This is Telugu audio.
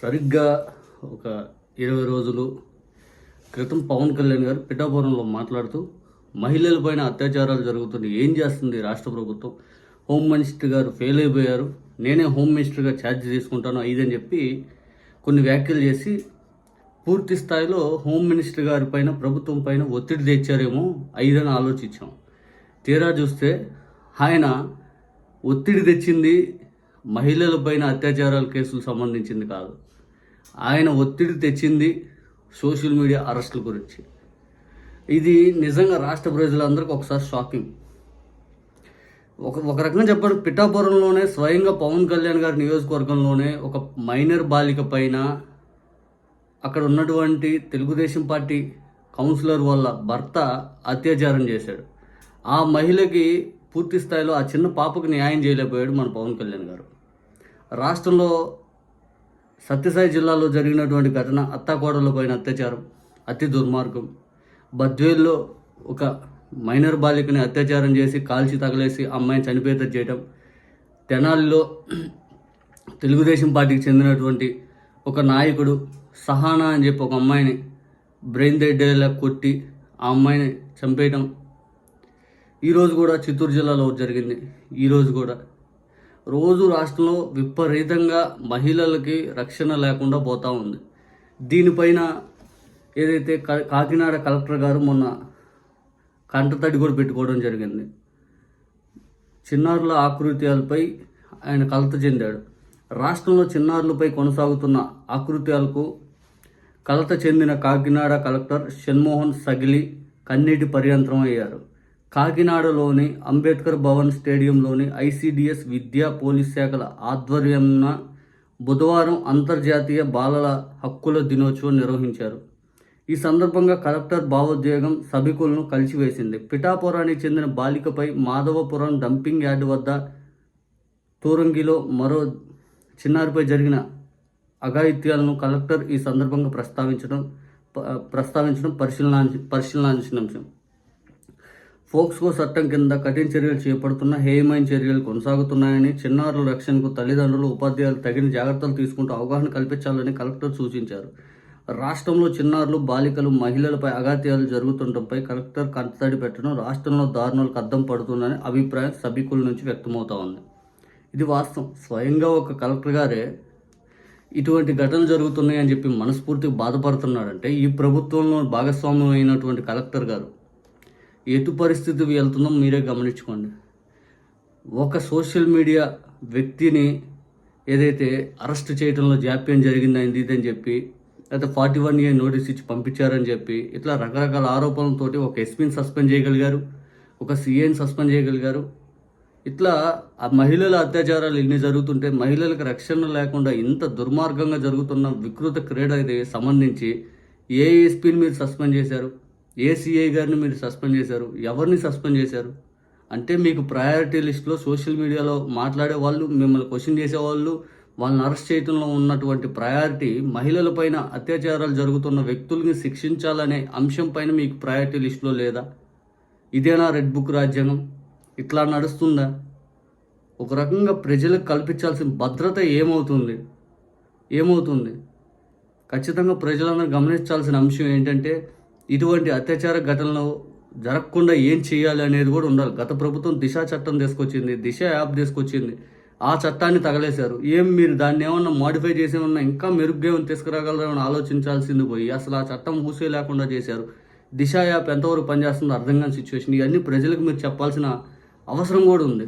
సరిగ్గా ఒక ఇరవై రోజులు క్రితం పవన్ కళ్యాణ్ గారు పిఠాపురంలో మాట్లాడుతూ మహిళలపైన అత్యాచారాలు జరుగుతుంది ఏం చేస్తుంది రాష్ట్ర ప్రభుత్వం? హోమ్ మినిస్టర్ గారు ఫెయిల్ అయిపోయారు. నేనే హోమ్ మినిస్టర్గా ఛార్జ్ తీసుకుంటాను ఐదని చెప్పి కొన్ని వ్యాఖ్యలు చేసి పూర్తి స్థాయిలో హోమ్ మినిస్టర్ గారి పైన ప్రభుత్వం పైన ఒత్తిడి తెచ్చారేమో ఐదని ఆలోచించాం. తీరా చూస్తే ఆయన ఒత్తిడి తెచ్చింది మహిళలపైన అత్యాచారాల కేసులు సంబంధించింది కాదు. ఆయన ఒత్తిడి తెచ్చింది సోషల్ మీడియా అరెస్టుల గురించి. ఇది నిజంగా రాష్ట్ర ప్రజలందరికీ ఒకసారి షాకింగ్. ఒక ఒక రకంగా చెప్పండి పిఠాపురంలోనే స్వయంగా పవన్ కళ్యాణ్ గారి నియోజకవర్గంలోనే ఒక మైనర్ బాలిక పైన అక్కడ ఉన్నటువంటి తెలుగుదేశం పార్టీ కౌన్సిలర్ వల్ల భర్త అత్యాచారం చేశాడు. ఆ మహిళకి పూర్తి స్థాయిలో ఆ చిన్న పాపకు న్యాయం చేయలేకపోయాడు మన పవన్ కళ్యాణ్ గారు. రాష్ట్రంలో సత్యసాయి జిల్లాలో జరిగినటువంటి ఘటన అత్తాకోడలో పైన అత్యాచారం అతి దుర్మార్గం. బద్వేల్లో ఒక మైనర్ బాలికని అత్యాచారం చేసి కాల్చి తగలేసి అమ్మాయిని చనిపోయేత చేయడం తెనాలిలో తెలుగుదేశం పార్టీకి చెందినటువంటి ఒక నాయకుడు సహానా అని చెప్పి ఒక అమ్మాయిని బ్రెయిన్ దెడ్డేలా కొట్టి ఆ అమ్మాయిని చంపేయటం. ఈరోజు కూడా చిత్తూరు జిల్లాలో జరిగింది. ఈరోజు కూడా రోజు రాష్ట్రంలో విపరీతంగా మహిళలకి రక్షణ లేకుండా పోతా ఉంది. దీనిపైన ఏదైతే కా- కాకినాడ కలెక్టర్ గారు మొన్న కంటతడి కూడా పెట్టుకోవడం జరిగింది. చిన్నారుల ఆకృత్యాలపై ఆయన కలత చెందాడు. రాష్ట్రంలో చిన్నారులపై కొనసాగుతున్న ఆకృత్యాలకు కలత చెందిన కాకినాడ కలెక్టర్ షణ్మోహన్ సగిలి కన్నీటి పర్యంతరం అయ్యారు కాకినాడలోని అంబేద్కర్ భవన్ స్టేడియంలోని ఐసిడిఎస్ విద్యా పోలీస్ శాఖల ఆధ్వర్యంన బుధవారం అంతర్జాతీయ బాలల హక్కుల దినోత్సవం నిర్వహించారు. ఈ సందర్భంగా కలెక్టర్ భావోద్వేగం సభికులను కలిసివేసింది. పిఠాపురానికి చెందిన బాలికపై మాధవపురం డంపింగ్ యార్డ్ వద్ద తూరంగిలో మరో చిన్నారిపై జరిగిన అఘాయిత్యాలను కలెక్టర్ ఈ సందర్భంగా ప్రస్తావించడం ప్రస్తావించడం పరిశీలన పరిశీలనాల్సిన అంశం ఫోక్స్కో చట్టం కింద కఠిన చర్యలు చేపడుతున్న హేయమైన చర్యలు కొనసాగుతున్నాయని చిన్నారుల రక్షణకు తల్లిదండ్రులు ఉపాధ్యాయులు తగిన జాగ్రత్తలు తీసుకుంటూ అవగాహన కల్పించాలని కలెక్టర్ సూచించారు. రాష్ట్రంలో చిన్నారులు బాలికలు మహిళలపై అగాత్యాలు జరుగుతుండటంపై కలెక్టర్ కంటతడి పెట్టడం రాష్ట్రంలో దారుణాలకు అద్దం పడుతుందని అభిప్రాయం సభికుల నుంచి వ్యక్తమవుతా ఉంది. ఇది వాస్తవం. స్వయంగా ఒక కలెక్టర్ గారే ఇటువంటి ఘటనలు జరుగుతున్నాయని చెప్పి మనస్ఫూర్తిగా బాధపడుతున్నాడంటే ఈ ప్రభుత్వంలో భాగస్వామ్యం అయినటువంటి కలెక్టర్ గారు ఎటు పరిస్థితి వెళ్తుందో మీరే గమనించుకోండి. ఒక సోషల్ మీడియా వ్యక్తిని ఏదైతే అరెస్ట్ చేయడంలో జాప్యం జరిగింది ఇది చెప్పి లేకపోతే ఫార్టీ వన్ ఇయర్ నోటీస్ ఇచ్చి పంపించారని చెప్పి ఇట్లా రకరకాల ఆరోపణలతోటి ఒక ఎస్పీని సస్పెండ్ చేయగలిగారు ఒక సీఏని సస్పెండ్ చేయగలిగారు. ఇట్లా ఆ మహిళల అత్యాచారాలు ఇన్ని జరుగుతుంటే మహిళలకు రక్షణ లేకుండా ఇంత దుర్మార్గంగా జరుగుతున్న వికృత క్రీడ ఇది సంబంధించి ఏ ఎస్పీని మీరు సస్పెండ్ చేశారు? ఏ సిఐ గారిని మీరు సస్పెండ్ చేశారు. ఎవరిని సస్పెండ్ చేశారు? అంటే మీకు ప్రయారిటీ లిస్ట్లో సోషల్ మీడియాలో మాట్లాడే వాళ్ళు మిమ్మల్ని క్వశ్చన్ చేసేవాళ్ళు వాళ్ళని అరెస్ట్ చేయడంలో ఉన్నటువంటి ప్రయారిటీ మహిళలపైన అత్యాచారాలు జరుగుతున్న వ్యక్తుల్ని శిక్షించాలనే అంశం పైన మీకు ప్రయారిటీ లిస్టులో లేదా? ఇదేనా రెడ్ బుక్ రాజ్యాంగం? ఇట్లా నడుస్తుందా? ఒక రకంగా ప్రజలకు కల్పించాల్సిన భద్రత ఏమవుతుంది? ఏమవుతుంది? ఖచ్చితంగా ప్రజలందరూ గమనించాల్సిన అంశం ఏంటంటే ఇటువంటి అత్యాచార ఘటనలు జరగకుండా ఏం చేయాలి అనేది కూడా ఉండాలి. గత ప్రభుత్వం దిశ చట్టం తీసుకొచ్చింది దిశ యాప్ తీసుకొచ్చింది. ఆ చట్టాన్ని తగలేశారు. ఏం మీరు దాన్ని ఏమన్నా మాడిఫై చేసి ఏమన్నా ఇంకా మెరుగ్గా ఏమైనా తీసుకురాగలరేమని ఆలోచించాల్సింది పోయి అసలు ఆ చట్టం ఊసే లేకుండా చేశారు. దిశ యాప్ ఎంతవరకు పనిచేస్తుందో అర్థం కాని సిచ్యువేషన్ ఇవన్నీ ప్రజలకు మీరు చెప్పాల్సిన అవసరం కూడా ఉంది.